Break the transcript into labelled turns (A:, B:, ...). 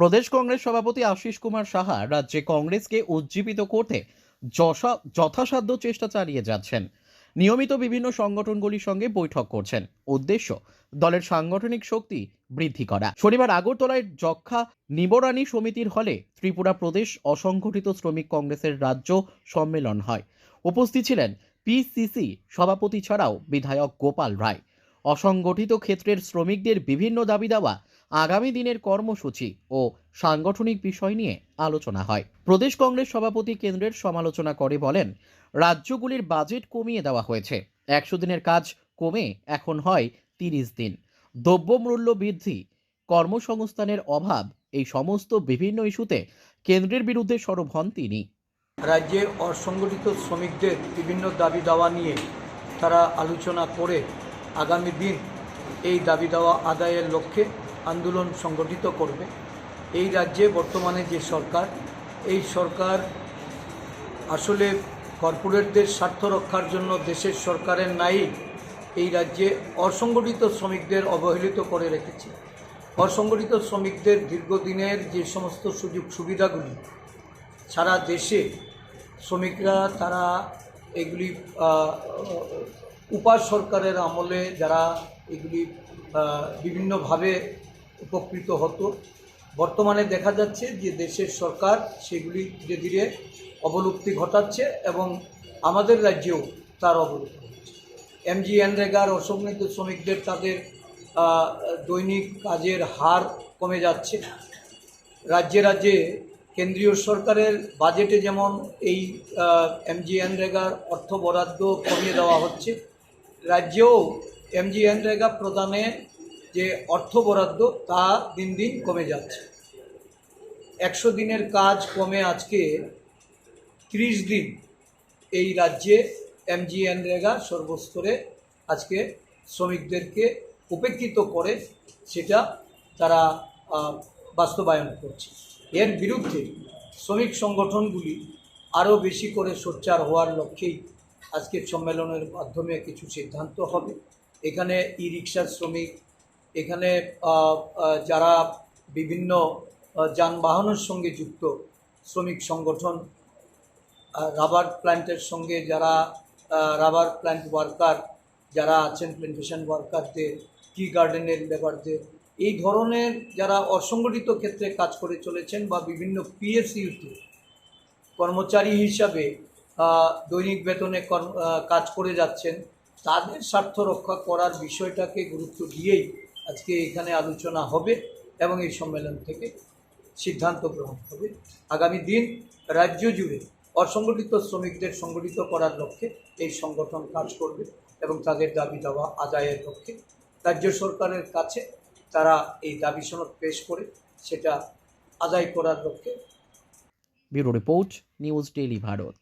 A: প্রদেশ কংগ্রেস সভাপতি আশিস কুমার সাহা রাজ্যে কংগ্রেসকে উজ্জীবিত করতে যথাসাধ্য চেষ্টা চালিয়ে যাচ্ছেন। নিয়মিত বিভিন্ন সংগঠনগুলির সঙ্গে বৈঠক করছেন। উদ্দেশ্য, দলের সাংগঠনিক শক্তি বৃদ্ধি করা। শনিবার আগরতলায় যক্ষা নিবরানী সমিতির হলে ত্রিপুরা প্রদেশ অসংগঠিত শ্রমিক কংগ্রেসের রাজ্য সম্মেলন হয়। উপস্থিত ছিলেন পিসিসি সভাপতি ছাড়াও বিধায়ক গোপাল রায়। অসংগঠিত ক্ষেত্রের শ্রমিকদের বিভিন্ন দাবি দেওয়া আগামী দিনের কর্মসূচি ও সাংগঠনিক বিষয় নিয়ে আলোচনা হয়। প্রদেশ কংগ্রেস সভাপতি কেন্দ্রের সমালোচনা করে বলেন, রাজ্যগুলির বাজেট কমিয়ে দেওয়া হয়েছে। একশো দিনের কাজ কমে এখন হয় তিরিশ দিন। দ্রব্যমূল্য বৃদ্ধি, কর্মসংস্থানের অভাব, এই সমস্ত বিভিন্ন ইস্যুতে কেন্দ্রের বিরুদ্ধে সরব হন তিনি।
B: রাজ্যে অসংগঠিত শ্রমিকদের বিভিন্ন দাবি দাওয়া নিয়ে তারা আলোচনা করে আগামী দিন এই দাবি দাওয়া আদায়ের লক্ষ্যে আন্দোলন সংগঠিত করবে। এই রাজ্যে বর্তমানে যে সরকার, এই সরকার আসলে কর্পোরেটদের স্বার্থ রক্ষার জন্য দেশের সরকারের নাই, এই রাজ্যে অসংগঠিত শ্রমিকদের অবহেলিত করে রেখেছে। অসংগঠিত শ্রমিকদের দীর্ঘদিনের যে সমস্ত সুযোগ সুবিধাগুলি, সারা দেশে শ্রমিকরা তারা এগুলি উপার সরকারের আমলে যারা এগুলি বিভিন্নভাবে উপকৃত হতো। বর্তমানে দেখা যাচ্ছে যে দেশের সরকার সেগুলি ধীরে ধীরে অবলুপ্তি ঘটাচ্ছে এবং আমাদের রাজ্যেও তার অবলুপ্তি হচ্ছে এমজিএন রেগার অসংগঠিত শ্রমিকদের তাদের দৈনিক কাজের হার কমে যাচ্ছে। রাজ্যে রাজ্যে কেন্দ্রীয় সরকারের বাজেটে যেমন এই এমজিএন রেগার অর্থ বরাদ্দ কমিয়ে দেওয়া হচ্ছে, রাজ্যেও এমজিএন রেগা প্রদানে যে অর্থ বরাদ্দ তা দিন দিন কমে যাচ্ছে। একশো দিনের কাজ কমে আজকে ত্রিশ দিন। এই রাজ্যে এমজিএন রেগা সর্বস্তরে আজকে শ্রমিকদেরকে উপেক্ষিত করে সেটা তারা বাস্তবায়ন করছে। এর বিরুদ্ধে শ্রমিক সংগঠনগুলি আরও বেশি করে সোচ্চার হওয়ার লক্ষ্যেই আজকের সম্মেলনের মাধ্যমে কিছু সিদ্ধান্ত হবে। এখানে ই রিক্সার শ্রমিক এখানে যারা বিভিন্ন যানবাহনের সঙ্গে যুক্ত, শ্রমিক সংগঠন রাবার প্ল্যান্টের সঙ্গে যারা রাবার প্ল্যান্ট ওয়ার্কার যারা আছেন প্ল্যান্টেশন ওয়ার্কারদের টি গার্ডেনের লেবারদের এই ধরনের যারা অসংগঠিত ক্ষেত্রে কাজ করে চলেছেন বা বিভিন্ন পিএসইউতে কর্মচারী হিসাবে দৈনিক বেতনে কাজ করে যাচ্ছেন, তাদের স্বার্থ রক্ষা করার বিষয়টাকে গুরুত্ব দিয়েই আজকে এখানে আলোচনা হবে এবং এই সম্মেলন থেকে সিদ্ধান্ত গ্রহণ হবে। আগামী দিন রাজ্য জুড়ে অসংগঠিত শ্রমিকদের সংগঠিত করার লক্ষ্যে এই সংগঠন কাজ করবে এবং তাদের দাবি দাওয়া আদায়ের লক্ষ্যে রাজ্য সরকারের কাছে তারা এই দাবি সনদ পেশ করে সেটা আদায় করার লক্ষ্যে।
A: Bureau report, news daily Bharat.